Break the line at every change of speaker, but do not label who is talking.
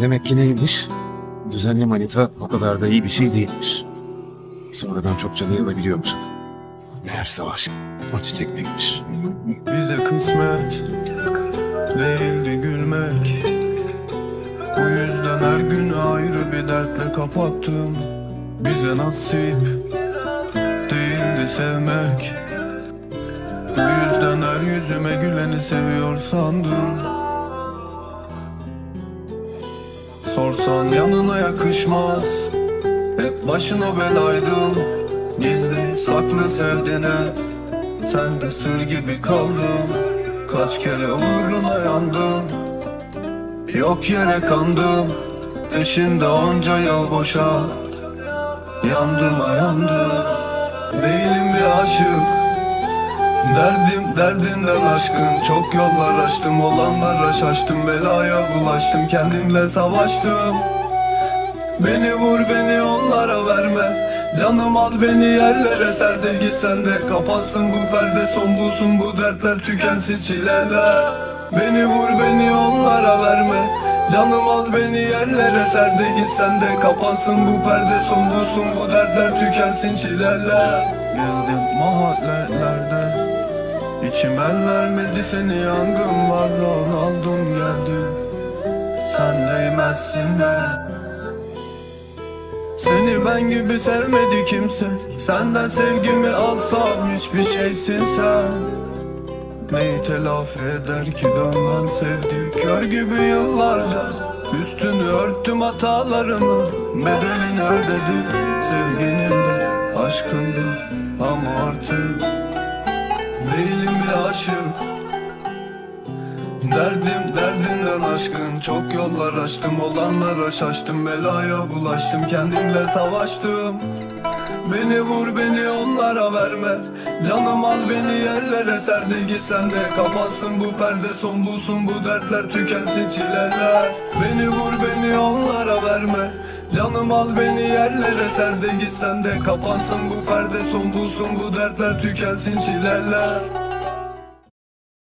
Demek ki neymiş? Düzenli manita o kadar da iyi bir şey değilmiş. Sonradan çok canı yanabiliyormuş adam. Meğerse o aşk çekmekmiş.
Bize kısmet değildi gülmek Bu yüzden her gün ayrı bir dertle kapattım Bize nasip değildi sevmek Bu yüzden her yüzüme güleni seviyor sandım Sorsan yanına yakışmaz. Hep başına belaydım Gizli saklı sevdiğine sen de sır gibi kaldın. Kaç kere uğruna yandım Yok yere kandım Peşinde onca yıl boşa. Yandım yandım Değilim bir aşık Derdim derdinden aşkın. Çok yollar açtım olanlara şaştım. Belaya bulaştım kendimle savaştım. Beni vur beni onlara verme. Canım al beni yerlere ser de gitsen de. Kapansın bu perde son bulsun bu dertler tükensin çileler. Beni vur beni onlara verme. Canım al beni yerlere ser de gitsen de. Kapansın bu perde son bulsun bu dertler tükensin çileler. Mahallelerde İçim el vermedi seni yangınlardan aldım geldim Sen değmezsin de. Seni ben gibi sevmedi kimse. Senden sevgimi alsam hiçbir şeysin sen. Neyi telafi eder ki dönmen sevdi Kör gibi yıllarca Üstünü örttüm hatalarımı Bedelini ödedi Sevginin de aşkın da. Ama artık Aşık Derdim derdinden aşkın. Çok yollar açtım olanlara şaştım. Belaya bulaştım kendimle savaştım. Beni vur beni onlara verme. Canım al beni yerlere ser de gitsen de Kapansın bu perde son bulsun bu dertler tükensin çileler. Beni vur beni onlara verme. Canım al beni yerlere ser de gitsen de Kapansın bu perde son bulsun bu dertler tükensin çileler